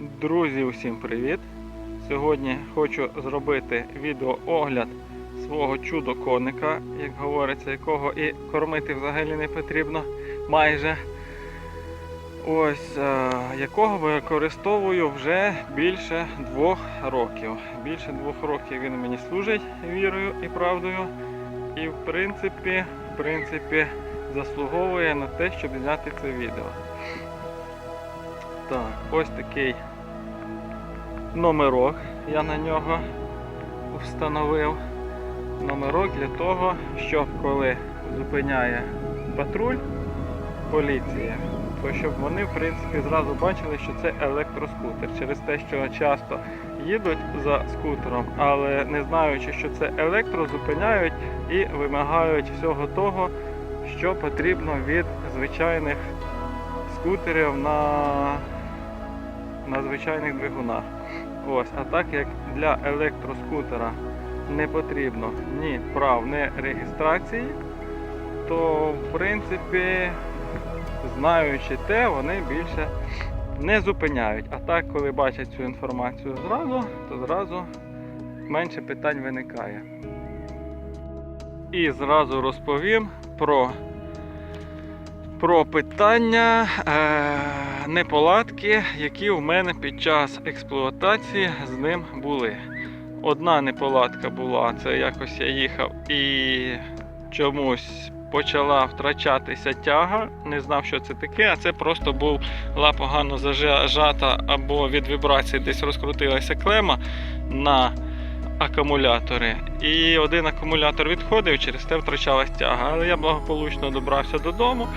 Друзі, усім привіт! Сьогодні хочу зробити відеоогляд свого чудо коника, як говориться, якого і кормити взагалі не потрібно майже. Ось е, якого використовую вже більше двох років. Більше двох років він мені служить вірою і правдою. І в принципі, в принципі, заслуговує на те, щоб зняти це відео. Так, ось такий номерок я на нього встановив. Номерок для того, щоб коли зупиняє патруль поліції, то щоб вони в принципі зразу бачили, що це електроскутер. Через те, що часто їдуть за скутером, але не знаючи, що це електро, зупиняють і вимагають всього того, що потрібно від звичайних скутерів на, на звичайних двигунах. Ось, а так як для електроскутера не потрібно ні прав, ні реєстрації, то в принципі, знаючи те, вони більше не зупиняють. А так, коли бачать цю інформацію зразу, то зразу менше питань виникає. І зразу розповім про про питання е, неполадки, які в мене під час експлуатації з ним були. Одна неполадка була, це якось я їхав і чомусь почала втрачатися тяга. Не знав, що це таке, а це просто була погано зажата або від вібрації десь розкрутилася клема на акумулятори. І один акумулятор відходив, через те втрачалась тяга. Але я благополучно добрався додому,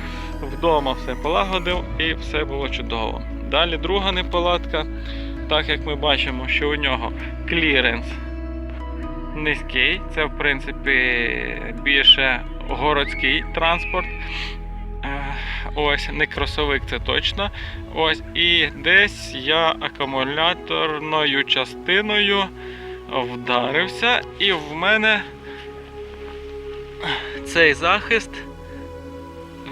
вдома все полагодив і все було чудово. Далі друга неполадка, так як ми бачимо, що у нього кліренс низький, це в принципі більше городський транспорт. Е, Ось, не кросовик, це точно. Ось, і десь я акумуляторною частиною вдарився, і в мене цей захист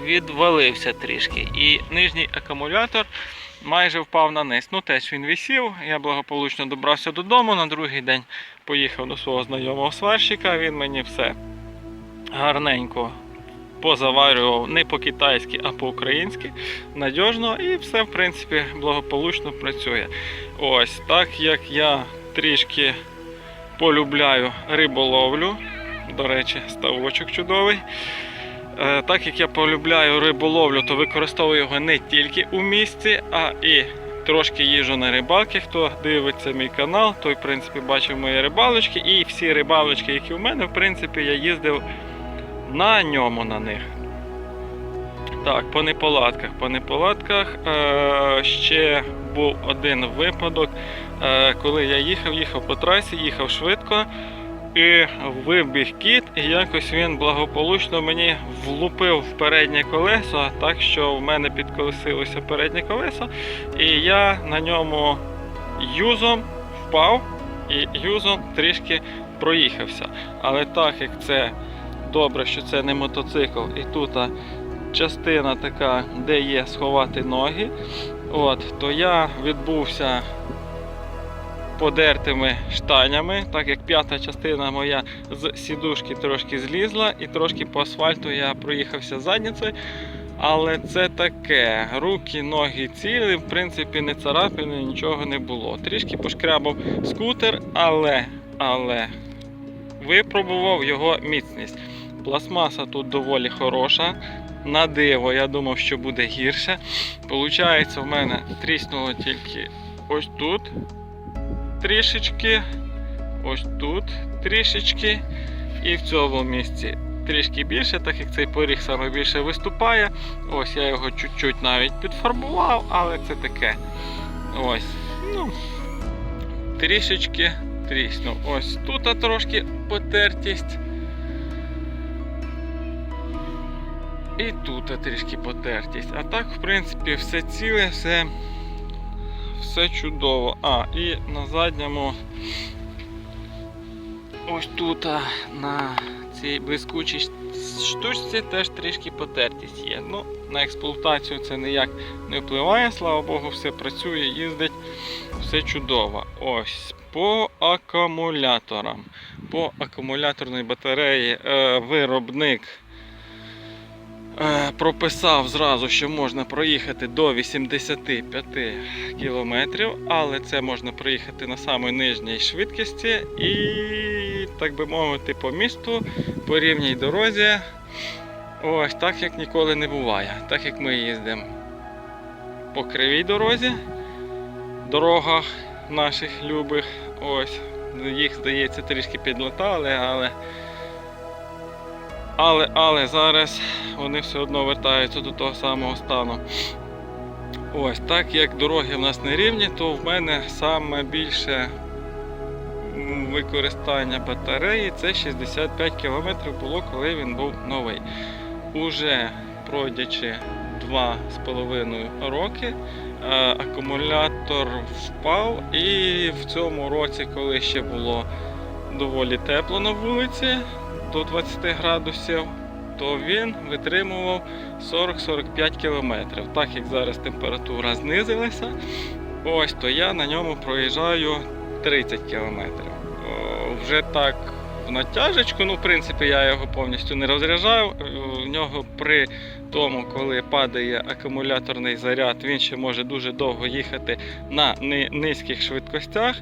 відвалився трішки. І нижній акумулятор майже впав на низ. Ну, теж він висів. Я благополучно добрався додому. На другий день поїхав до свого знайомого сварщика. Він мені все гарненько позаварював не по-китайськи, а по-українськи надіжно, і все, в принципі, благополучно працює. Ось так як я трішки полюбляю риболовлю. До речі, ставочок чудовий. Е, Так як я полюбляю риболовлю, то використовую його не тільки у місті, а і трошки їжу на рибалки. Хто дивиться мій канал, той в принципі бачив мої рибалочки. І всі рибалочки, які в мене, в принципі, я їздив на ньому на них. Так, по неполадках. По неполадках е, ще був один випадок, коли я їхав, їхав по трасі, їхав швидко. І вибіг кіт, і якось він благополучно мені влупив в переднє колесо, так що в мене підколесилося переднє колесо, і я на ньому юзом впав і юзом трішки проїхався. Але так як це добре, що це не мотоцикл, і тут частина така, де є сховати ноги, от, то я відбувся подертими штанями, так як п'ята частина моя з сідушки трошки злізла, і трошки по асфальту я проїхався задницею. Але це таке. Руки, ноги цілі, в принципі, не царапини, нічого не було. Трішки пошкрябав скутер, але, але випробував його міцність. Пластмаса тут доволі хороша. На диво, я думав, що буде гірше. Получається, в мене тріснуло тільки ось тут трішечки, ось тут трішечки, і в цьому місці трішки більше, так як цей поріг саме більше виступає. Ось я його чуть-чуть навіть підфарбував, але це таке. Ось. Ну, трішечки тріснув. Ось тут трошки потертість. І тут трішки потертість. А так, в принципі, все ціле, все все чудово. А, і на задньому ось тут на цій блискучій штучці теж трішки потертість є. Ну, на експлуатацію це ніяк не впливає, слава Богу, все працює, їздить, все чудово. Ось по акумуляторам. По акумуляторній батареї е, виробник прописав зразу, що можна проїхати до 85 км, але це можна проїхати на самій нижній швидкості і, так би мовити, по місту, по рівній дорозі. Ось так як ніколи не буває. Так як ми їздимо по кривій дорозі, дорогах наших любих. Ось. Їх, здається, трішки підлатали, але. Але, але зараз вони все одно вертаються до того самого стану. Ось, так як дороги в нас не рівні, то в мене саме більше використання батареї це 65 км було, коли він був новий. Уже пройдячи 2,5 роки, е, акумулятор впав, і в цьому році, коли ще було доволі тепло на вулиці, до 20 градусів, то він витримував 40-45 км. Так як зараз температура знизилася, ось то я на ньому проїжджаю 30 км. Вже так натяжечку, ну, в принципі, я його повністю не розряджав. В нього при тому, коли падає акумуляторний заряд, він ще може дуже довго їхати на низьких швидкостях.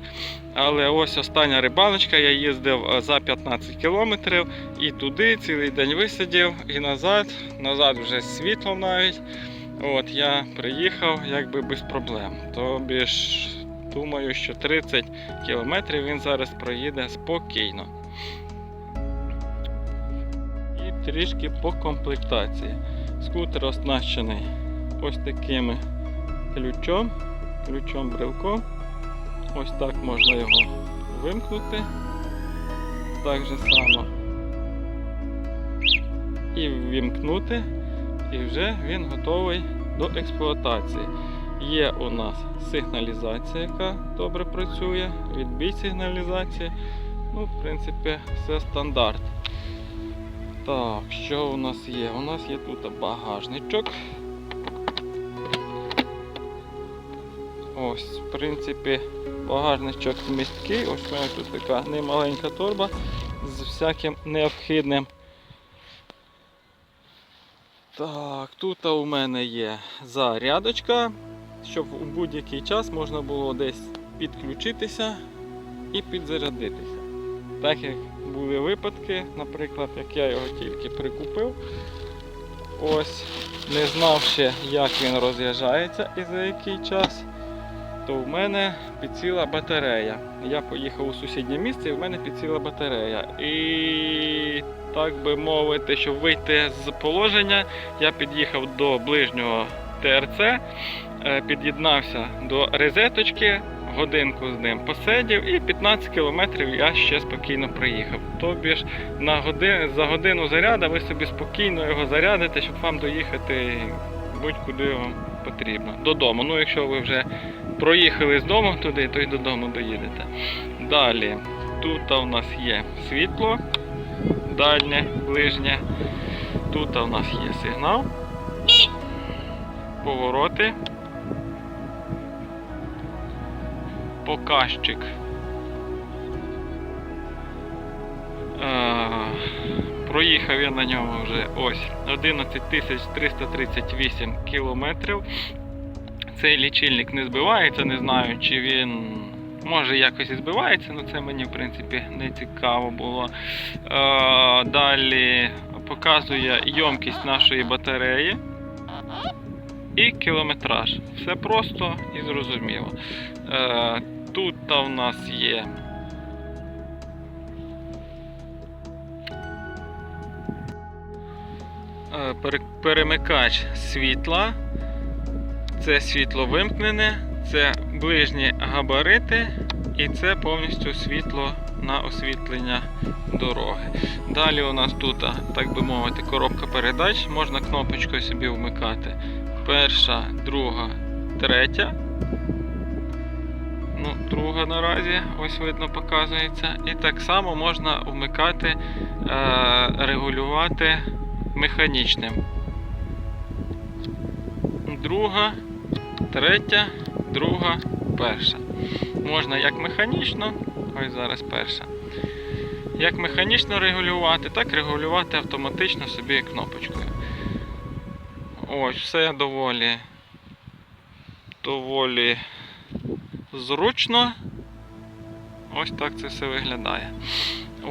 Але ось остання рибалочка, я їздив е, за 15 кілометрів і туди цілий день висидів, і назад, назад вже з світлом навіть. От я приїхав якби без проблем. Тобі ж думаю, що 30 кілометрів він зараз проїде спокійно. І трішки по комплектації. Скутер оснащений ось такими ключом, ключом брелком. Ось так можна його вимкнути. Так же само. І ввімкнути. І вже він готовий до експлуатації. Є у нас сигналізація, яка добре працює, відбій сигналізації. Ну, в принципі, все стандарт. Так, що у нас є? У нас є тут багажничок. Ось, в принципі, багажничок місткий. Ось у мене тут така немаленька торба з всяким необхідним. Так, тут у мене є зарядочка, щоб у будь-який час можна було десь підключитися і підзарядитися. Так як були випадки, наприклад, як я його тільки прикупив, ось не знав ще, як він розряджається і за який час, то в мене підсіла батарея. Я поїхав у сусіднє місце і в мене підсіла батарея. І так би мовити, щоб вийти з положення, я під'їхав до ближнього ТРЦ, е, під'єднався до розеточки, годинку з ним посидів і 15 кілометрів я ще спокійно приїхав. Тобі ж на годин, за годину заряду ви собі спокійно його зарядите, щоб вам доїхати будь-куди вам потрібно. Додому. Ну, якщо ви вже проїхали з дому туди, то й додому доїдете. Далі, тут у нас є світло, дальнє, ближнє. Тут у нас є сигнал, повороти, показчик. Е, Проїхав я на ньому вже ось 11 338 кілометрів. Цей лічильник не збивається, не знаю, чи він може якось і збивається, але це мені в принципі не цікаво було. Е, Далі показує ємкість нашої батареї і кілометраж. Все просто і зрозуміло. Тут у нас є е, перемикач світла. Це світло вимкнене, це ближні габарити і це повністю світло на освітлення дороги. Далі у нас тут, так би мовити, коробка передач, можна кнопочкою собі вмикати. Перша, друга, третя. Ну, друга наразі, ось видно показується. І так само можна вмикати, е, регулювати механічним. Друга, третя, друга, перша. Можна як механічно, ось зараз перша. Як механічно регулювати, так регулювати автоматично собі кнопочкою. Ось, все доволі, доволі зручно. Ось так це все виглядає.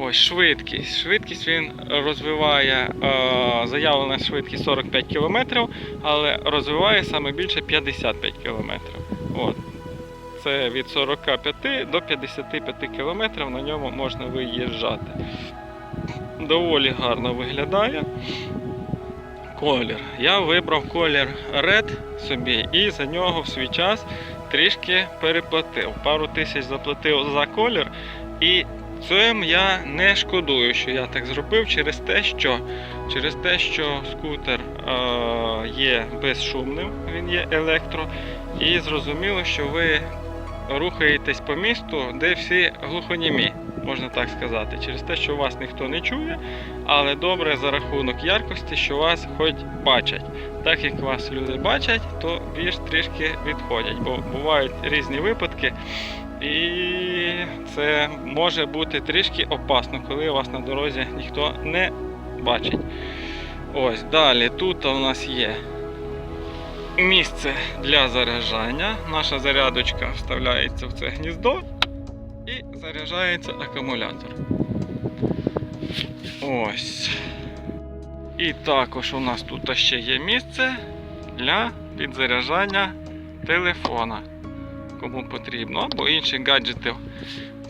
Ось швидкість. Швидкість він розвиває, е, заявлена швидкість 45 км, але розвиває саме більше 55 км. От. Це від 45 до 55 км на ньому можна виїжджати. Доволі гарно виглядає. Колір. Я вибрав колір Red собі і за нього в свій час трішки переплатив. Пару тисяч заплатив за колір. І цим я не шкодую, що я так зробив через те, що, через те, що скутер е, є безшумним, він є електро. І зрозуміло, що ви рухаєтесь по місту, де всі глухонімі, можна так сказати, через те, що вас ніхто не чує, але добре за рахунок яркості, що вас хоч бачать. Так як вас люди бачать, то більш трішки відходять, бо бувають різні випадки, і це може бути трішки опасно, коли вас на дорозі ніхто не бачить. Ось далі тут у нас є місце для заряджання. Наша зарядочка вставляється в це гніздо і заряджається акумулятор. Ось. І також у нас тут ще є місце для підзаряджання телефона. Кому потрібно, або інших гаджетів.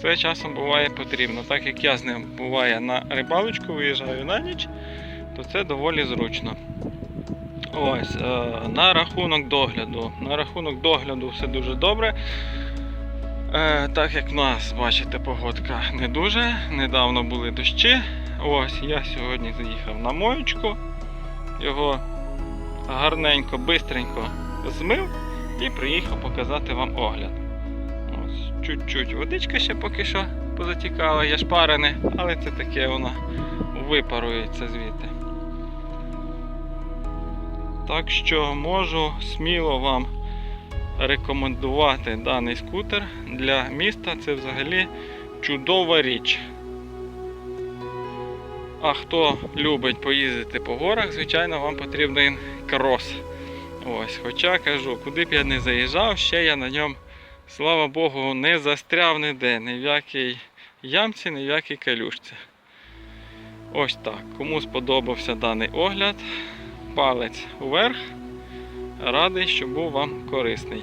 Це часом буває потрібно. Так як я з ним буває на рибалочку, виїжджаю на ніч, то це доволі зручно. Ось, е, на рахунок догляду. На рахунок догляду все дуже добре. Е, так як в нас, бачите, погодка не дуже. Недавно були дощі. Ось, я сьогодні заїхав на моючку. Його гарненько, бистренько змив і приїхав показати вам огляд. Ось, чуть-чуть водичка ще поки що позатікала, є шпарене, але це таке воно випарується звідти. Так що можу сміло вам рекомендувати даний скутер для міста. Це взагалі чудова річ. А хто любить поїздити по горах, звичайно, вам потрібен крос. Ось, хоча кажу, куди б я не заїжджав, ще я на ньому, слава Богу, не застряв ніде, ні в якій ямці, ні в якій калюшці. Ось так. Кому сподобався даний огляд, палець вверх. Радий, що був вам корисний.